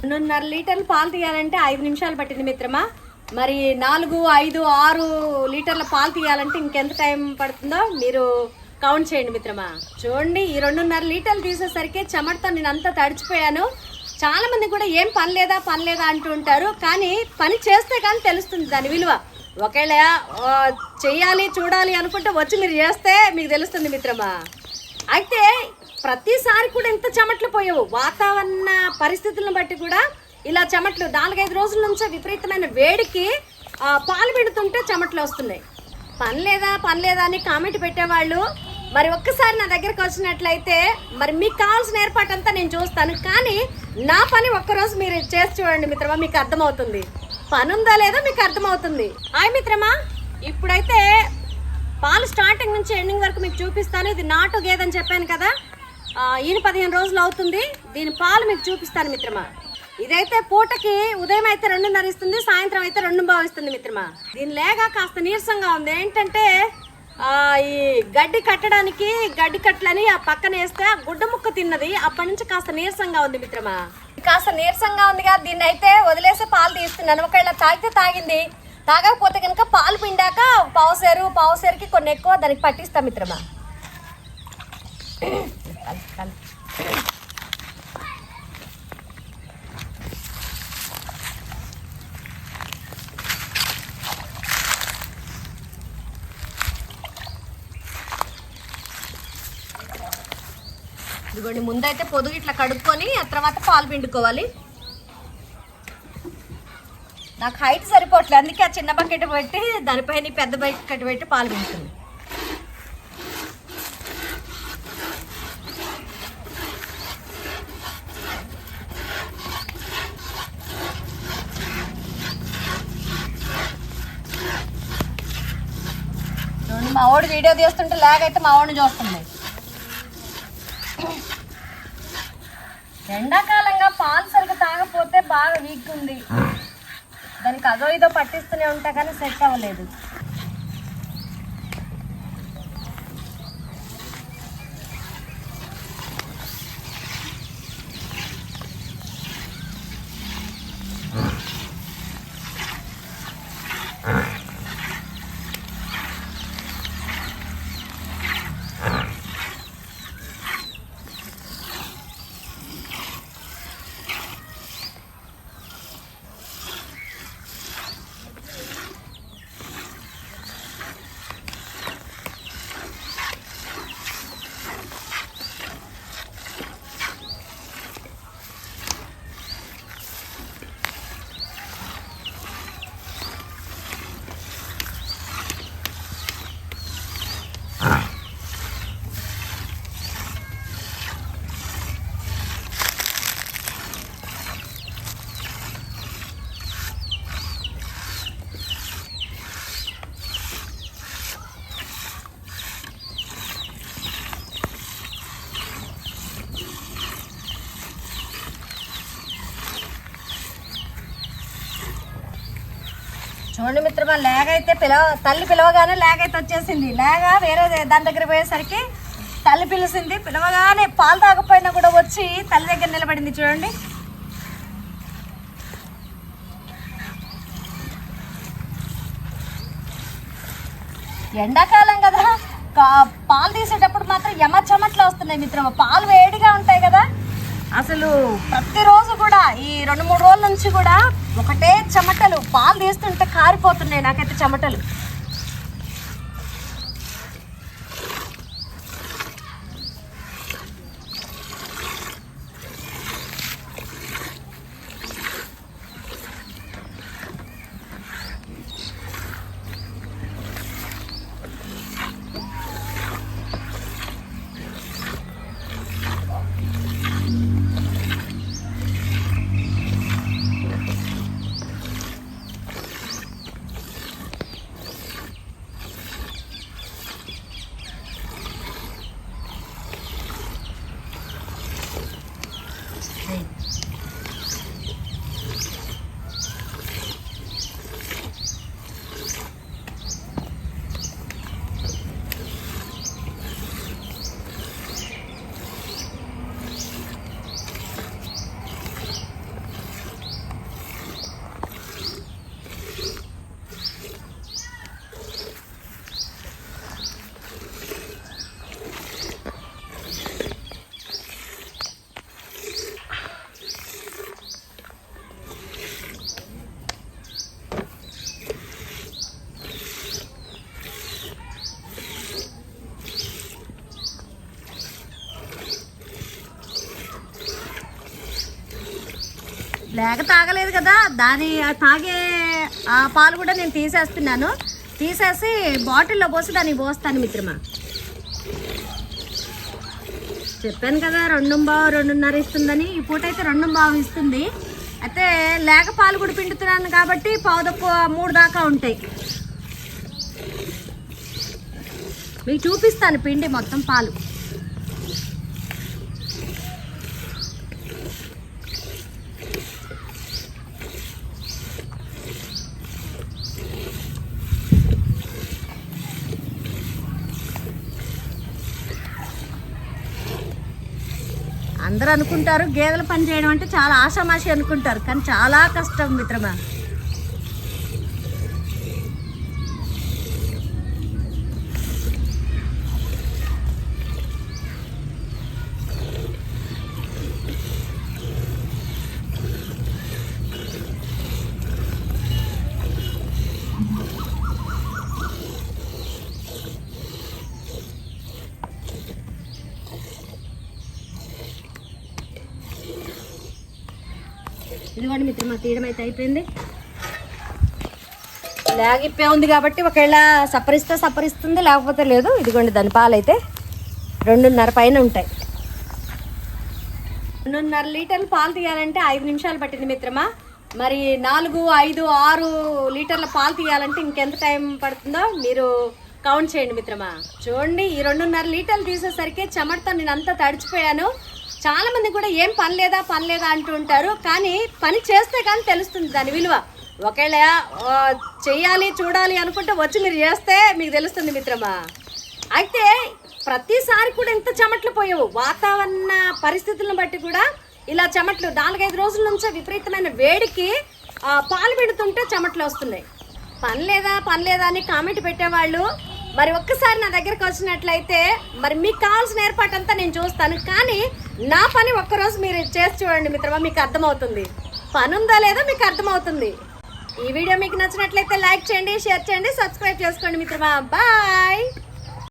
రెండున్నర లీటర్లు పాలు తీయాలంటే ఐదు నిమిషాలు పట్టింది మిత్రమా. మరి నాలుగు ఐదు ఆరు లీటర్ల పాలు తీయాలంటే ఇంకెంత టైం పడుతుందో మీరు కౌంట్ చేయండి మిత్రమా. చూడండి ఈ రెండున్నర లీటర్లు తీసేసరికి చెమటతో నేను అంతా తడిచిపోయాను. చాలా మంది కూడా ఏం పని లేదా పని లేదా అంటూ ఉంటారు. కానీ పని చేస్తే కానీ తెలుస్తుంది దాని విలువ. ఒకవేళ చేయాలి చూడాలి అనుకుంటే వచ్చి మీరు చేస్తే మీకు తెలుస్తుంది మిత్రమా. అయితే ప్రతిసారి కూడా ఇంత చెమట్లు పోయావు. వాతావరణ పరిస్థితులను బట్టి కూడా ఇలా చెమట్లు నాలుగైదు రోజుల నుంచే విపరీతమైన వేడికి పాలు పెడుతుంటే చెమట్లు వస్తున్నాయి. పని లేదా పని లేదా అని కామెంట్ పెట్టేవాళ్ళు. మరి ఒక్కసారి నా దగ్గరకు వచ్చినట్లయితే మరి మీకు కావాల్సిన ఏర్పాటు అంతా నేను చూస్తాను. కానీ నా పని ఒక్కరోజు మీరు చేసి చూడండి మిత్రమా మీకు అర్థమవుతుంది. పని ఉందా లేదా మీకు అర్థమవుతుంది. హాయ్ మిత్రమా ఇప్పుడైతే పాలు స్టార్టింగ్ నుంచి ఎండింగ్ వరకు మీకు చూపిస్తాను. ఇది నాటు గేదని చెప్పాను కదా. ఈయన పదిహేను రోజులు అవుతుంది. దీని పాలు మీకు చూపిస్తాను మిత్రమా. ఇదైతే పూటకి ఉదయం అయితే రెండున్నర ఇస్తుంది సాయంత్రం అయితే రెండు భావిస్తుంది మిత్రమా. దీని లేక కాస్త నీరసంగా ఉంది. ఏంటంటే ఈ గడ్డి కట్టడానికి గడ్డి కట్టలని ఆ పక్కన వేస్తే ఆ గుడ్డ ముక్క తిన్నది. అప్పటి నుంచి కాస్త నీరసంగా ఉంది మిత్రమా. కాస్త నీరసంగా ఉందిగా దీన్ని అయితే వదిలేసి పాలు తీస్తున్నాను ఒకవేళ తాగితే తాగింది. తాగకపోతే కనుక పాలు పిండాక పావుసేరు పావుసేరుకి కొన్ని ఎక్కువ దానికి పట్టిస్తాం మిత్రమా. కల్- కల్. ఇదిగోండి ముందైతే పొదుగు ఇట్లా కడుక్కొని ఆ తర్వాత పాలు పిండుకోవాలి నాకు హైట్ సరిపోవట్లేదు అందుకే ఆ చిన్న బకెట్ పెట్టి దానిపైన పెద్ద బకెట్ పెట్టి పాలు పిండుతుంది మా వాడు వీడియో తీస్తుంటే లాగ్ అయితే మా వాడిని చూస్తుంది. ఎండాకాలంగా పాలు సరిగ్గా తాగపోతే బాగా వీక్ ఉంది. దానికి అదో ఇదో పట్టిస్తూనే ఉంటా కానీ సెట్ అవ్వలేదు. చూడండి మిత్రమా లేగ అయితే పిలవ తల్లి పిలవగానే లేగ అయితే వచ్చేసింది. లేగ వేరే దాని దగ్గర పోయేసరికి తల్లి పిలిచింది పిలవగానే పాలు తాగకపోయినా కూడా వచ్చి తల్లి దగ్గర నిలబడింది చూడండి. ఎండాకాలం కదా పాలు తీసేటప్పుడు మాత్రం యమ వస్తున్నాయి మిత్రమా పాలు వేడిగా ఉంటాయి. అసలు ప్రతిరోజు కూడా ఈ రెండు మూడు రోజుల నుంచి కూడా ఒకటే చెమటలు పాలు తీస్తుంటే కారిపోతున్నాయి నాకైతే చెమటలు. లేక తాగలేదు కదా దాని తాగే ఆ పాలు కూడా నేను తీసేస్తున్నాను. తీసేసి బాటిల్లో పోసి దానికి పోస్తాను మిత్రమా. చెప్పాను కదా రెండు బావు రెండున్నర ఇస్తుందని ఈ పూట అయితే రెండు బావు ఇస్తుంది. అయితే లేక పాలు కూడా పిండుతున్నాను కాబట్టి పావుదప్పు మూడు దాకా ఉంటాయి. మీకు చూపిస్తాను పిండి మొత్తం పాలు. అందరూ అనుకుంటారు గేదెల పని చేయడం అంటే చాలా ఆషామాషి అనుకుంటారు కానీ చాలా కష్టం మిత్రమా? ఇదిగోండి మిత్రమా తీయడం అయితే అయిపోయింది. లాగిప్పే ఉంది కాబట్టి ఒకవేళ సప్పరిస్తే సప్పరిస్తుంది లేకపోతే లేదు. ఇదిగోండి దాని పాలైతే రెండున్నర పైన ఉంటాయి. రెండున్నర లీటర్లు పాలు తీయాలంటే ఐదు నిమిషాలు పట్టింది మిత్రమా? మరి నాలుగు ఐదు ఆరు లీటర్ల పాలు తీయాలంటే ఇంకెంత టైం పడుతుందో మీరు కౌంట్ చేయండి మిత్రమా. చూడండి ఈ రెండున్నర లీటర్లు తీసేసరికి చెమటతో నేను అంతా తడిచిపోయాను. చాలామంది కూడా ఏం పని లేదా పని లేదా అంటూ ఉంటారు కానీ పని చేస్తే కానీ తెలుస్తుంది దాని విలువ. ఒకవేళ చేయాలి చూడాలి అనుకుంటే వచ్చి మీరు చేస్తే మీకు తెలుస్తుంది మిత్రమా. అయితే ప్రతిసారి కూడా ఇంత చెమట్లు పోయావు. వాతావరణ పరిస్థితులను బట్టి కూడా ఇలా చెమట్లు. నాలుగైదు రోజుల నుంచే విపరీతమైన వేడికి పాలు పెడుతుంటే చెమట్లు వస్తున్నాయి. పని లేదా పని లేదా అని కామెంట్ పెట్టేవాళ్ళు. మరి ఒక్కసారి నా దగ్గరకు వచ్చినట్లయితే మరి మీకు కావాల్సిన ఏర్పాటు అంతా నేను చూస్తాను. కానీ నా పని ఒక్కరోజు మీరు చేసి చూడండి మిత్రమా మీకు అర్థమవుతుంది. పని ఉందా లేదా మీకు అర్థమవుతుంది. ఈ వీడియో మీకు నచ్చినట్లయితే లైక్ చేయండి షేర్ చేయండి సబ్స్క్రైబ్ చేసుకోండి మిత్రమా. బాయ్!